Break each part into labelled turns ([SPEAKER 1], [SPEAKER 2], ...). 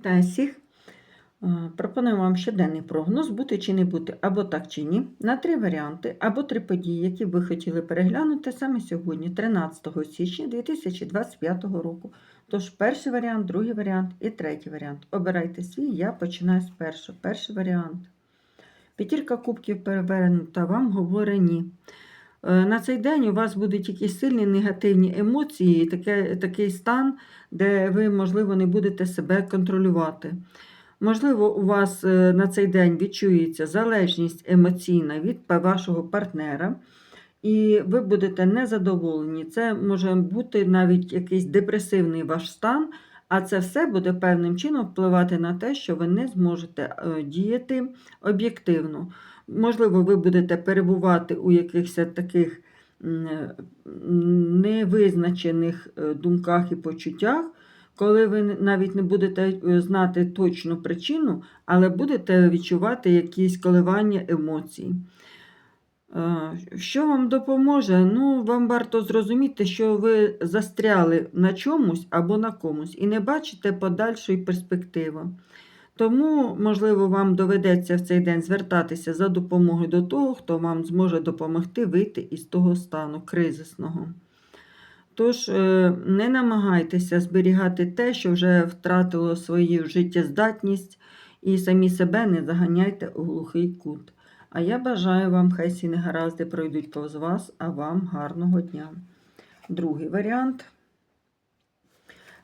[SPEAKER 1] Вітаю всіх! Е, Пропоную вам щоденний прогноз бути чи не бути, або так чи ні, на три варіанти, або три події, які ви хотіли переглянути саме сьогодні, 13 січня 2025 року. Тож перший варіант, другий варіант і третій варіант. Обирайте свій, я починаю з першого. Перший варіант. П'ятірка кубків перевернута вам говорить ні. Е, На цей день у вас будуть якісь сильні негативні емоції, таке, такий стан, де ви, можливо, не будете себе контролювати. Можливо, у вас е, на цей день відчується залежність емоційна від вашого партнера, і ви будете незадоволені. Це може бути навіть якийсь депресивний ваш стан, а це все буде певним чином впливати на те, що ви не зможете е, діяти об'єктивно. Можливо, ви будете перебувати у якихось таких невизначених е, думках і почуттях, коли ви навіть не будете е, знати точну причину, але будете відчувати якісь коливання емоцій. Е, Що вам допоможе? Ну, вам варто зрозуміти, що ви застряли на чомусь або на комусь і не бачите подальшої перспективи. Тому, можливо, вам доведеться в цей день звертатися за допомогою до того, хто вам зможе допомогти вийти із того стану кризисного. Тож, е, не намагайтеся зберігати те, що вже втратило свою життєздатність, і самі себе не заганяйте у глухий кут. А я бажаю вам, хай всі негаразди пройдуть повз вас, а вам гарного дня. Другий варіант.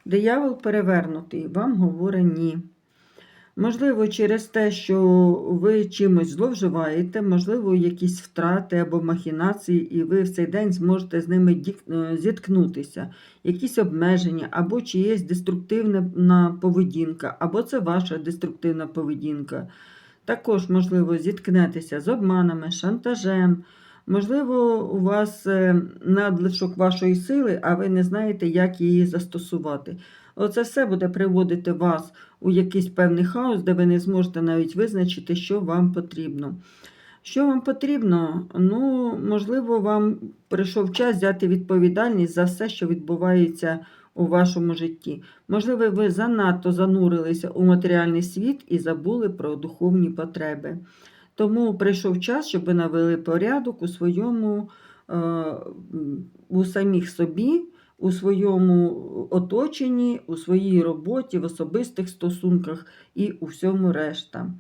[SPEAKER 1] Диявол перевернутий, вам говорить ні. Можливо, через те, що ви чимось зловживаєте, можливо, якісь втрати або махінації, і ви в цей день зможете з ними е, зіткнутися, якісь обмеження, або чиєсь деструктивна поведінка, або це ваша деструктивна поведінка. Також, можливо, зіткнетеся з обманами, шантажем. Можливо, у вас е, надлишок вашої сили, а ви не знаєте, як її застосувати. Оце все буде приводити вас у якийсь певний хаос, де ви не зможете навіть визначити, що вам потрібно. Що вам потрібно? Ну, можливо, вам прийшов час взяти відповідальність за все, що відбувається у вашому житті. Можливо, ви занадто занурилися у матеріальний світ і забули про духовні потреби. Тому прийшов час, щоб ви навели порядок у своєму, е, у самих собі, у своєму оточенні, у своїй роботі, в особистих стосунках і у всьому решта.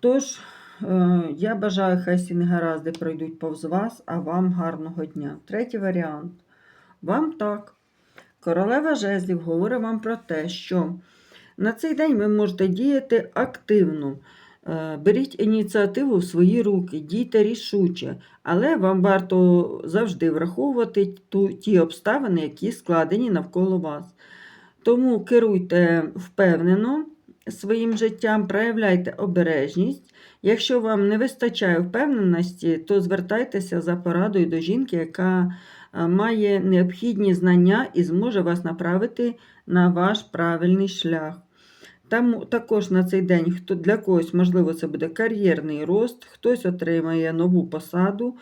[SPEAKER 1] Тож, е, я бажаю, хай всі негаразди пройдуть повз вас, а вам гарного дня. Третій варіант. Вам так. Королева жезлів говорить вам про те, що на цей день ви можете діяти активно. Е, Беріть ініціативу в свої руки, дійте рішуче, але вам варто завжди враховувати ті обставини, які складені навколо вас. Тому керуйте впевнено своїм життям, проявляйте обережність. Якщо вам не вистачає впевненості, то звертайтеся за порадою до жінки, яка е, має необхідні знання і зможе вас направити на ваш правильний шлях. Там також на цей день хто для когось, можливо, це буде кар'єрний рост, хтось отримає нову посаду,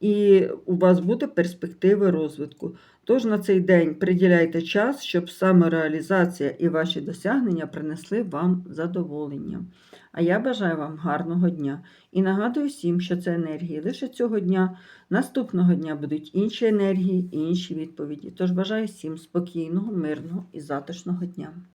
[SPEAKER 1] і у вас буде перспективи розвитку. Тож на цей день приділяйте час, щоб самореалізація і ваші досягнення принесли вам задоволення. А я бажаю вам гарного дня і нагадую всім, що це енергії лише цього дня. Наступного дня будуть інші енергії і інші відповіді. Тож бажаю всім спокійного, мирного і затишного дня.